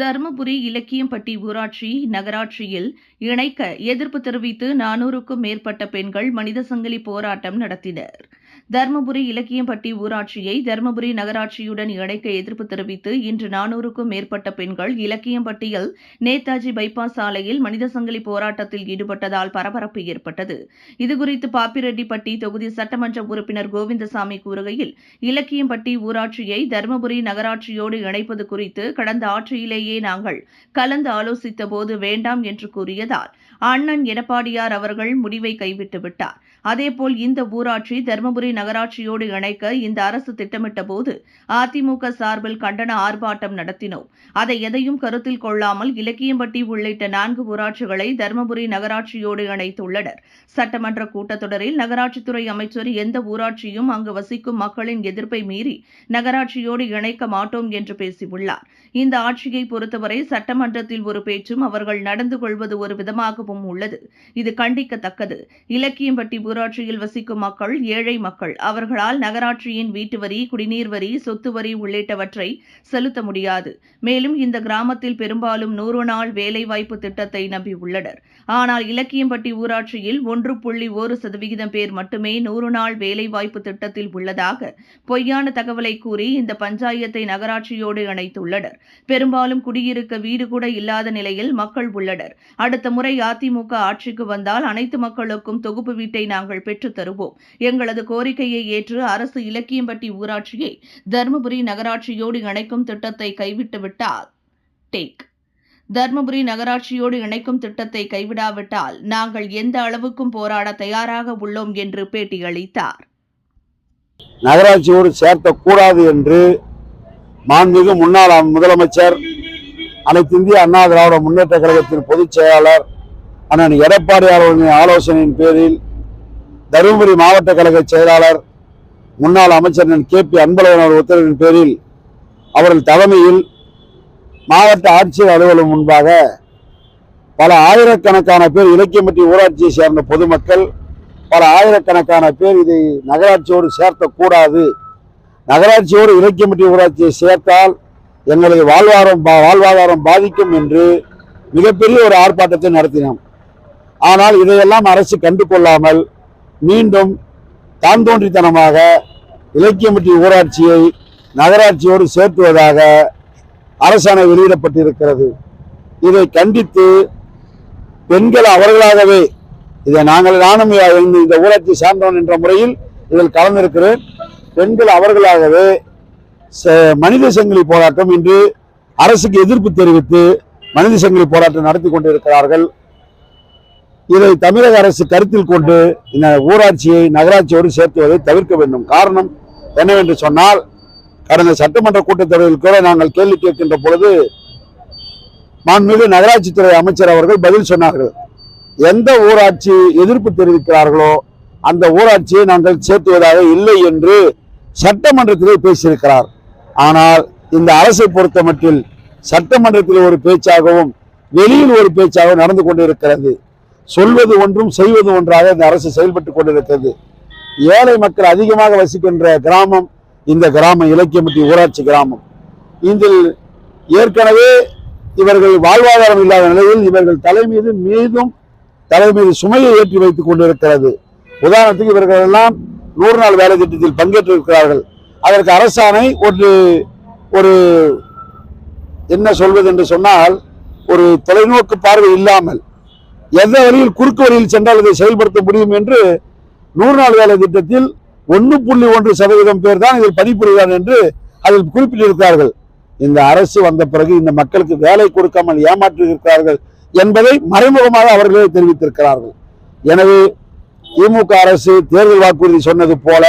தருமபுரி இலக்கியம்பட்டி ஊராட்சி நகராட்சியில் இணைக்க எதிர்ப்பு தெரிவித்து நானூறுக்கும் மேற்பட்ட பெண்கள் மனித சங்கிலி போராட்டம் நடத்தினர். தருமபுரி இலக்கியம்பட்டி ஊராட்சியை தருமபுரி நகராட்சியுடன் இணைக்க எதிர்ப்பு தெரிவித்து இன்று நானூறுக்கும் மேற்பட்ட பெண்கள் இலக்கியம்பட்டியில் நேதாஜி பைபாஸ் சாலையில் மனித சங்கிலி போராட்டத்தில் ஈடுபட்டதால் பரபரப்பு ஏற்பட்டது. இதுகுறித்து பாப்பிரெட்டிப்பட்டி தொகுதி சட்டமன்ற உறுப்பினர் கோவிந்தசாமி கூறுகையில் இலக்கியம்பட்டி ஊராட்சியை தருமபுரி நகராட்சியோடு இணைப்பது குறித்து கடந்த ஆட்சியிலேயே நாங்கள் கலந்து ஆலோசித்த போது வேண்டாம் என்று கூறியதால் அண்ணன் எடப்பாடியார் அவர்கள் முடிவை கைவிட்டு விட்டார். அதேபோல் இந்த ஊராட்சி தருமபுரி நகராட்சியோடு இணைக்க இந்த அரசு திட்டமிட்ட போது அதிமுக சார்பில் கண்டன ஆர்ப்பாட்டம் நடத்தினோம். அதை எதையும் கருத்தில் கொள்ளாமல் இலக்கியம்பட்டி உள்ளிட்ட நான்கு ஊராட்சிகளை தருமபுரி நகராட்சியோடு இணைத்துள்ளனர். சட்டமன்ற கூட்டத்தொடரில் நகராட்சித்துறை அமைச்சர் எந்த ஊராட்சியும் அங்கு வசிக்கும் மக்களின் எதிர்ப்பை மீறி நகராட்சியோடு இணைக்க மாட்டோம் என்று பேசியுள்ளார். இந்த ஆட்சியை பொறுத்தவரை சட்டமன்றத்தில் ஒரு பேச்சும் அவர்கள் நடந்து கொள்வது ஒரு விதமாகவும் உள்ளது. இது கண்டிக்கத்தக்கது. இலக்கியம்பட்டி ஊராட்சியில் வசிக்கும் மக்கள் ஏழை மக்கள் அவர்களால் நகராட்சியின் வீட்டு வரி குடிநீர் வரி சொத்து வரி உள்ளிட்டவற்றை செலுத்த முடியாது. மேலும் இந்த கிராமத்தில் பெரும்பாலும் நூறு நாள் வேலைவாய்ப்பு திட்டத்தை நம்பியுள்ளனர் ஆனால் இலக்கியம்பட்டி ஊராட்சியில் ஒன்று புள்ளி ஒரு சதவிகிதம் பேர் மட்டுமே நூறு நாள் வேலைவாய்ப்பு திட்டத்தில் உள்ளதாக பொய்யான தகவலை கூறி இந்த பஞ்சாயத்தை நகராட்சியோடு இணைத்துள்ளனர். பெரும்பாலும் குடியிருக்க வீடு கூட இல்லாத நிலையில் மக்கள் உள்ளனர். அடுத்த முறை அதிமுக ஆட்சிக்கு வந்தால் அனைத்து மக்களுக்கும் தொகுப்பு வீட்டை நாங்கள் பெற்றுத் தருவோம். எங்களது கோரிக்கையை ஏற்று அரசு இலக்கியம்பட்டி ஊராட்சியை தருமபுரி நகராட்சியோடு இணைக்கும் திட்டத்தை கைவிட்டுவிட்டால் டேக். தர்மபுரி நகராட்சியோடு இணைக்கும் திட்டத்தை கைவிடாவிட்டால் நாங்கள் எந்த அளவுக்கும் போராட தயாராக உள்ளோம் என்று பேட்டியளித்தார். நகராட்சியோடு சேர்க்கக்கூடாது என்று மாண்புமிகு முன்னாள் முதலமைச்சர் அனைத்து இந்திய அண்ணா திராவிட முன்னேற்ற கழகத்தின் பொதுச் செயலாளர் அண்ணன் எடப்பாடி அவர்களின் ஆலோசனையின் பேரில் தருமபுரி மாவட்ட கழக செயலாளர் முன்னாள் அமைச்சர் கே பி அன்பழகன் அவர் உத்தரவின் பேரில் அவர்கள் தலைமையில் மாவட்ட ஆட்சியர் அலுவலகம் முன்பாக பல ஆயிரக்கணக்கான பேர் இலக்கியம்பட்டி ஊராட்சியை சேர்ந்த பொதுமக்கள் பல ஆயிரக்கணக்கான பேர் இதை நகராட்சியோடு சேர்த்தக்கூடாது. நகராட்சியோடு இலக்கியம்பட்டி ஊராட்சியை சேர்த்தால் எங்களது வாழ்வாரம் பா- வாழ்வாதாரம் பாதிக்கும் என்று மிகப்பெரிய ஒரு ஆர்ப்பாட்டத்தை நடத்தினோம். ஆனால் இதையெல்லாம் அரசு கண்டு கொள்ளாமல் மீண்டும் தான் தோன்றித்தனமாக இலக்கியம்பட்டி ஊராட்சியை நகராட்சியோடு சேர்த்துவதாக அரசாணை வெளியிடப்பட்டிருக்கிறது. இதை கண்டித்து பெண்கள் அவர்களாகவே இதை நாங்கள் நானும் இந்த- இந்த ஊராட்சி சார்ந்தவன் என்ற முறையில் இதில் கலந்திருக்கிறேன். பெண்கள் அவர்களாகவே ச- மனித சங்கிலி போராட்டம் இன்று அரசுக்கு எதிர்ப்பு தெரிவித்து மனித சங்கிலி போராட்டம் நடத்தி கொண்டிருக்கிறார்கள். இதை தமிழக அரசு கருத்தில் கொண்டு இந்த ஊராட்சியை நகராட்சியோடு சேர்த்துவதை தவிர்க்க வேண்டும். காரணம் என்னவென்று சொன்னால் கடந்த சட்டமன்ற கூட்டத்தொடரில் கூட நாங்கள் கேள்வி கேட்கின்ற பொழுது மாண்புமிகு நகராட்சித்துறை அமைச்சர் அவர்கள் பதில் சொன்னார்கள். எந்த ஊராட்சி எதிர்ப்பு தெரிவிக்கிறார்களோ அந்த ஊராட்சியை நாங்கள் சேர்த்துவதாக இல்லை என்று சட்டமன்றத்திலே பேசியிருக்கிறார். ஆனால் இந்த அரசை பொறுத்தமட்டில் சட்டமன்றத்தில் ஒரு பேச்சாகவும் வெளியில் ஒரு பேச்சாகவும் நடந்து கொண்டிருக்கிறது. சொல்வது ஒன்றும் செய்வது ஒன்றாக இந்த அரசு செயல்பட்டு கொண்டிருக்கிறது. ஏழை மக்கள் அதிகமாக வசிக்கின்ற கிராமம் இந்த கிராமம் இலக்கியம்பட்டி ஊராட்சி கிராமம். இதில் ஏற்கனவே இவர்கள் வாழ்வாதாரம் இல்லாத நிலையில் இவர்கள் தலைமீது மீதும் தலைமீது சுமையை ஏற்றி வைத்துக் கொண்டிருக்கிறது. உதாரணத்துக்கு இவர்கள் எல்லாம் நூறு நாள் வேலை திட்டத்தில் பங்கேற்றிருக்கிறார்கள். அதற்கு அரசாணை ஒரு ஒரு என்ன சொல்வது என்று சொன்னால் ஒரு தொலைநோக்கு பார்வை இல்லாமல் எந்த வழியில் குறுக்கு வழியில் சென்றால் இதை செயல்படுத்த முடியும் என்று நூறு நாள் வேலை திட்டத்தில் ஒன்று புள்ளி ஒன்று சதவீதம் பேர் தான் இதில் பணிபுரிகிறார் என்று அதில் குறிப்பிட்டிருக்கிறார்கள். இந்த அரசு வந்த பிறகு இந்த மக்களுக்கு வேலை கொடுக்காமல் ஏமாற்றியிருக்கிறார்கள் என்பதை மறைமுகமாக அவர்களே தெரிவித்திருக்கிறார்கள். எனவே திமுக அரசு தேர்தல் வாக்குறுதி சொன்னது போல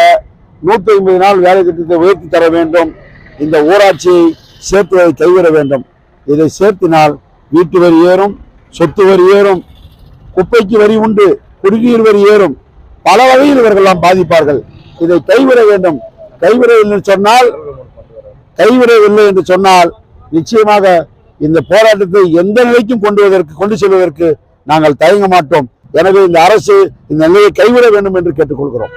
நூற்றி ஐம்பது நாள் வேலை திட்டத்தை உயர்த்தி தர வேண்டும். இந்த ஊராட்சியை சேர்த்துவதை கைவிட வேண்டும். இதை சேர்த்தினால் வீட்டு வரி ஏறும் சொத்து வரி ஏறும். குப்பைக்கு வரி உண்டு குடிநீர் வரி ஏறும். பல வகையில் இவர்கள்லாம் பாதிப்பார்கள். இதை கைவிட வேண்டும். கைவிடவில்லை என்று சொன்னால் கைவிடவில்லை என்று சொன்னால் நிச்சயமாக இந்த போராட்டத்தை எந்த நிலைக்கும் கொண்டு வருவதற்கு கொண்டு செல்வதற்கு நாங்கள் தயங்க மாட்டோம். எனவே இந்த அரசு இந்த நிலையை கைவிட வேண்டும் என்று கேட்டுக்கொள்கிறோம்.